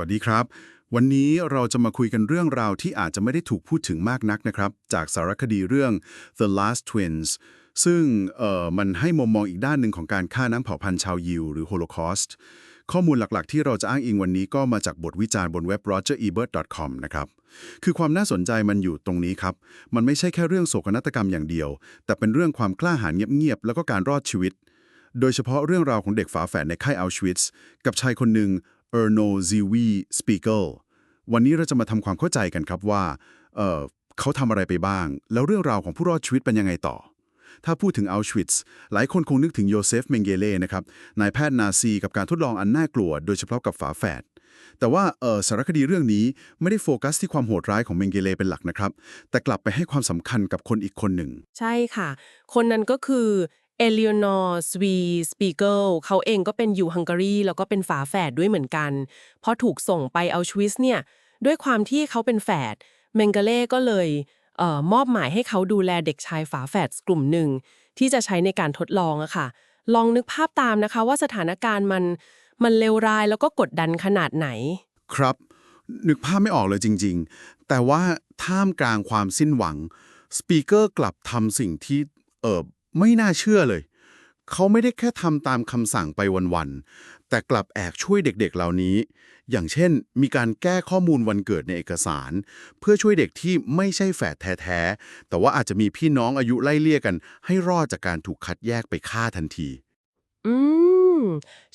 วัสดีครับ วันนี้เราจะมาคุยกันเรื่องราวที่อาจจะไม่ได้ถูกพูดถึงมากนักนะครับ จากสารคดีเรื่อง The Last Twins ซึ่งเอ่อมันให้มุมมองอีกด้านหนึ่งของการฆ่าน้ำเผ่าพันธุ์ชาวยิวหรือ Holocaust ข้อมูลหลักๆ ที่เราจะอ้างอิงวันนี้ก็มาจากบทวิจารณ์บนเว็บ rogerebert.com นะครับ คือความน่าสนใจมันอยู่ตรงนี้ครับ มันไม่ใช่แค่เรื่องโศกนาฏกรรมอย่างเดียว แต่เป็นเรื่องความกล้าหาญเงียบๆ แล้วก็การรอดชีวิต โดยเฉพาะเรื่องราวของเด็กฝาแฝดในค่ายอัลชวิตส์กับชายคนหนึ่ง ออร์โนซีวีสปีเกิลวันนี้เราจะมาทำความเข้าใจกันครับว่าเเขาทำอะไรไปบ้าง แล้วเรื่องราวของผู้รอดชีวิตเป็นยังไงต่อ ถ้าพูดถึงอัลชวิตส์หลายคนคงนึกถึงโยเซฟเมงเกเล่นะครับนายแพทย์นาซีกับการทดลองอันน่ากลัว โดยเฉพาะกับฝาแฝดแต่ว่าสารคดีเรื่องนี้ไม่ได้โฟกัสที่ความโหดร้ายของเมงเกเล่เป็นหลักนะครับ แต่กลับไปให้ความสำคัญกับคนอีกคนหนึ่ง ใช่ค่ะ คนนั้นก็คือ เอเล o นอร์สวีสปีเกิลเขาเองก็เป็นอยู่ฮังการีแล้วก็เป็นฝาแฝดด้วยเหมือนกันพอถูกส่งไปเอาชวิสเนี่ย ด้วยความที่เขาเป็นแฝดเมงเกเล่ก็เลยเออมอบหมายให้เขาดูแลเด็กชายฝาแฝดกลุ่มหนึ่ง ที่จะใช้ในการทดลองอะค่ะ ลองนึกภาพตามนะคะว่าสถานการณ์มันมันเลวร้ายแล้วก็กดดันขนาดไหน ครับ นึกภาพไม่ออกเลยจริง ๆ แต่ว่าท่ามกลางความสิ้นหวังสปีกเกอร์กลับทำสิ่งที่เออ ไม่น่าเชื่อเลย เขาไม่ได้แค่ทำตามคำสั่งไปวันๆ แต่กลับแอบช่วยเด็กๆเหล่านี้ อย่างเช่น มีการแก้ข้อมูลวันเกิดในเอกสาร เพื่อช่วยเด็กที่ไม่ใช่แฝดแท้ๆ แต่ว่าอาจจะมีพี่น้องอายุไล่เลี่ยกัน ให้รอดจากการถูกคัดแยกไปฆ่าทันที อืม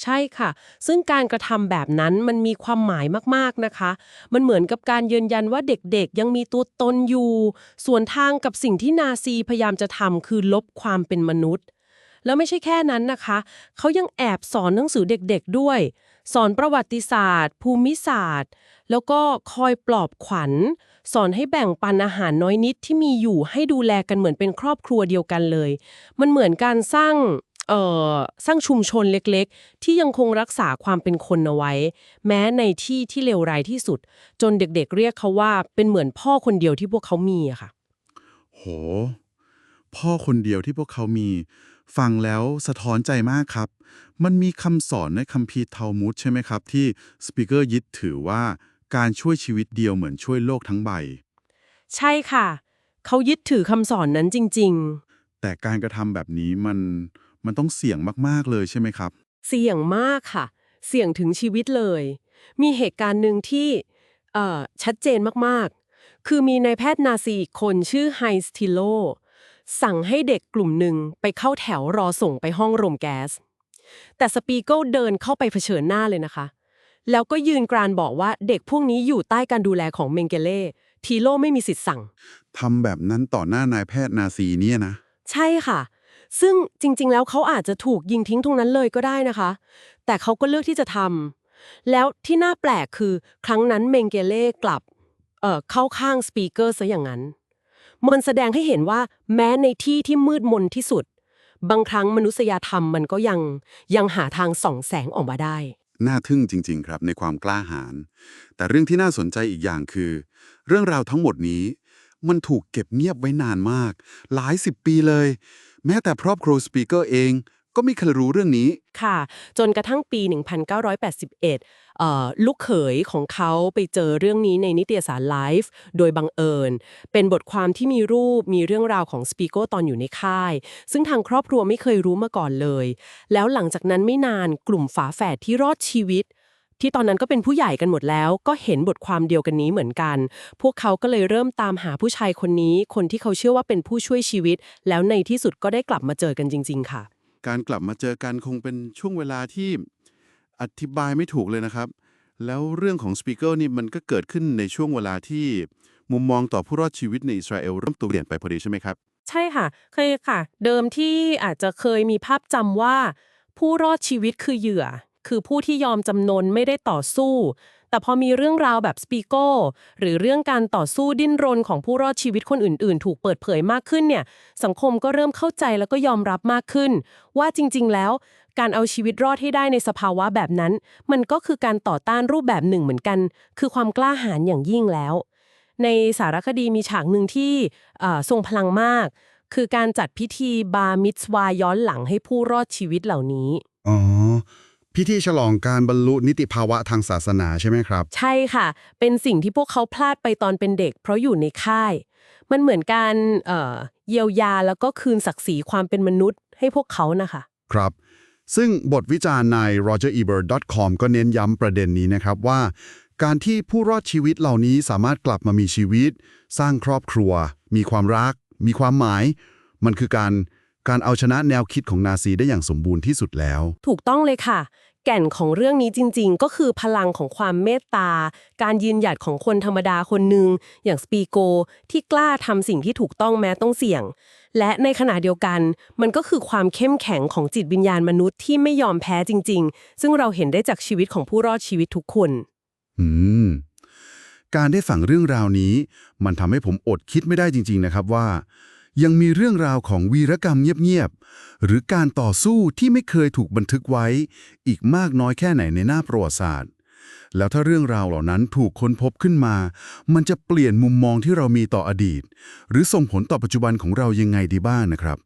ใช่ค่ะ ซึ่งการกระทำแบบนั้นมันมีความหมายมากๆนะคะ มันเหมือนกับการยืนยันว่าเด็กๆ ยังมีตัวตนอยู่ ส่วนทางกับสิ่งที่นาซีพยายามจะทำคือลบความเป็นมนุษย์ แล้วไม่ใช่แค่นั้นนะคะ เขายังแอบสอนหนังสือเด็กๆด้วย สอนประวัติศาสตร์ ภูมิศาสตร์ แล้วก็คอยปลอบขวัญ สอนให้แบ่งปันอาหารน้อยนิดที่มีอยู่ให้ดูแลกันเหมือนเป็นครอบครัวเดียวกันเลย มันเหมือนการสร้าง เอ่อสร้างชุมชนเล็กๆ ที่ยังคงรักษาความเป็นคนเอาไว้ แม้ในที่ที่เลวร้ายที่สุด จนเด็กๆ เรียกเขาว่าเป็นเหมือนพ่อคนเดียวที่พวกเขามีอะค่ะ โห พ่อคนเดียวที่พวกเขามี ฟังแล้วสะท้อนใจมากครับ มันมีคำสอนในคัมภีร์เทามุดใช่ไหมครับ ที่สปีกเกอร์ยึดถือว่าการช่วยชีวิตเดียวเหมือนช่วยโลกทั้งใบ ใช่ค่ะ เขายึดถือคำสอนนั้นจริง ๆ แต่การกระทำแบบนี้มัน มันต้องเสี่ยงมากๆเลยใช่ไหมครับ เสี่ยงมากค่ะ เสี่ยงถึงชีวิตเลย มีเหตุการณ์หนึ่งที่เอ่อชัดเจนมากๆ คือมีนายแพทย์นาซีอีกคนชื่อไฮสติโลสั่งให้เด็กกลุ่มหนึ่งไปเข้าแถวรอส่งไปห้องรมแก๊ส แต่สปีเกิลเดินเข้าไปเผชิญหน้าเลยนะคะ แล้วก็ยืนกรานบอกว่าเด็กพวกนี้อยู่ใต้การดูแลของเมงเกเล่ทีโลไม่มีสิทธิ์สั่งทำแบบนั้นต่อหน้านายแพทย์นาซีเนี่ยนะ ใช่ค่ะ ซึ่งจริงๆ แล้วเขาอาจจะถูกยิงทิ้งตรงนั้นเลยก็ได้นะคะ แต่เขาก็เลือกที่จะทำแล้วที่น่าแปลกคือครั้งนั้นเมงเกเล่กลับเอ่อเข้าข้างสปีกเกอร์ซะอย่างนั้น มันแสดงให้เห็นว่าแม้ในที่ที่มืดมนที่สุด บางครั้งมนุษยธรรมมันก็ยังยังหาทางส่องแสงออกมาได้น่าทึ่งจริง ๆ ครับในความกล้าหาญ แต่เรื่องที่น่าสนใจอีกอย่างคือ เรื่องราวทั้งหมดนี้ มันถูกเก็บเงียบไว้นานมาก หลายสิบปีเลย แม้แต่ครอบครัวสปีกเกอร์เองก็ไม่เคยรู้เรื่องนี้ ค่ะ จนกระทั่งปี 1981 ลูกเขยของเขาไปเจอเรื่องนี้ในนิตยสาร Life โดยบังเอิญ เป็นบทความที่มีรูปมีเรื่องราวของสปีโก้ตอนอยู่ในค่าย ซึ่งทางครอบครัวไม่เคยรู้มาก่อนเลย แล้วหลังจากนั้นไม่นานกลุ่มฝาแฝดที่รอดชีวิต ที่ตอนนั้นก็เป็นผู้ใหญ่กันหมดแล้ว ก็เห็นบทความเดียวกันนี้เหมือนกัน พวกเขาก็เลยเริ่มตามหาผู้ชายคนนี้ คนที่เขาเชื่อว่าเป็นผู้ช่วยชีวิต แล้วในที่สุดก็ได้กลับมาเจอกันจริง ๆ ค่ะ การกลับมาเจอกันคงเป็นช่วงเวลาที่อธิบายไม่ถูกเลยนะครับ แล้วเรื่องของสปีกเกอร์นี่มันก็เกิดขึ้นในช่วงเวลาที่มุมมองต่อผู้รอดชีวิตในอิสราเอลเริ่มตัวเปลี่ยนไปพอดีใช่ไหมครับ ใช่ค่ะ เคยค่ะ เดิมที่อาจจะเคยมีภาพจำว่า ผู้รอดชีวิตคือเหยื่อ คือผู้ที่ยอมจำนนไม่ได้ต่อสู้ แต่พอมีเรื่องราวแบบสปีโก้หรือเรื่องการต่อสู้ดิ้นรนของผู้รอดชีวิตคนอื่นๆ ถูกเปิดเผยมากขึ้นเนี่ยสังคมก็เริ่มเข้าใจแล้วก็ยอมรับมากขึ้น ว่าจริง ๆ แล้วการเอาชีวิตรอดให้ได้ในสภาวะแบบนั้น มันก็คือการต่อต้านรูปแบบหนึ่งเหมือนกัน คือความกล้าหาญอย่างยิ่งแล้ว ในสารคดีมีฉากหนึ่งที่ทรงพลังมาก คือการจัดพิธีบามิตซวาย้อนหลังให้ผู้รอดชีวิตเหล่านี้อ๋อ พิธีฉลองการบรรลุนิติภาวะทางศาสนาใช่ไหมครับ ใช่ค่ะ เป็นสิ่งที่พวกเขาพลาดไปตอนเป็นเด็ก เพราะอยู่ในค่าย มันเหมือนการเอ่อเยียวยาแล้วก็คืนศักดิ์ศรีความเป็นมนุษย์ให้พวกเขานะคะ ครับ ซึ่งบทวิจารณ์ใน rogerebert.com ก็เน้นย้ำประเด็นนี้นะครับว่า การที่ผู้รอดชีวิตเหล่านี้สามารถกลับมามีชีวิต สร้างครอบครัว มีความรัก มีความหมาย มันคือการ การเอาชนะแนวคิดของนาซีได้อย่างสมบูรณ์ที่สุดแล้ว ถูกต้องเลยค่ะ แก่นของเรื่องนี้จริง ๆ ก็คือพลังของความเมตตา การยืนหยัดของคนธรรมดาคนหนึ่งอย่างสปีโก ที่กล้าทำสิ่งที่ถูกต้องแม้ต้องเสี่ยง และในขณะเดียวกัน มันก็คือความเข้มแข็งของจิตวิญญาณมนุษย์ที่ไม่ยอมแพ้จริง ๆ ซึ่งเราเห็นได้จากชีวิตของผู้รอดชีวิตทุกคน อืมการได้ฟังเรื่องราวนี้ มันทำให้ผมอดคิดไม่ได้จริง ๆ นะครับว่า ยังมีเรื่องราวของวีรกรรมเงียบๆ หรือการต่อสู้ที่ไม่เคยถูกบันทึกไว้ อีกมากน้อยแค่ไหนในหน้าประวัติศาสตร์ แล้วถ้าเรื่องราวเหล่านั้นถูกค้นพบขึ้นมา มันจะเปลี่ยนมุมมองที่เรามีต่ออดีต หรือส่งผลต่อปัจจุบันของเรายังไงดีบ้างนะครับ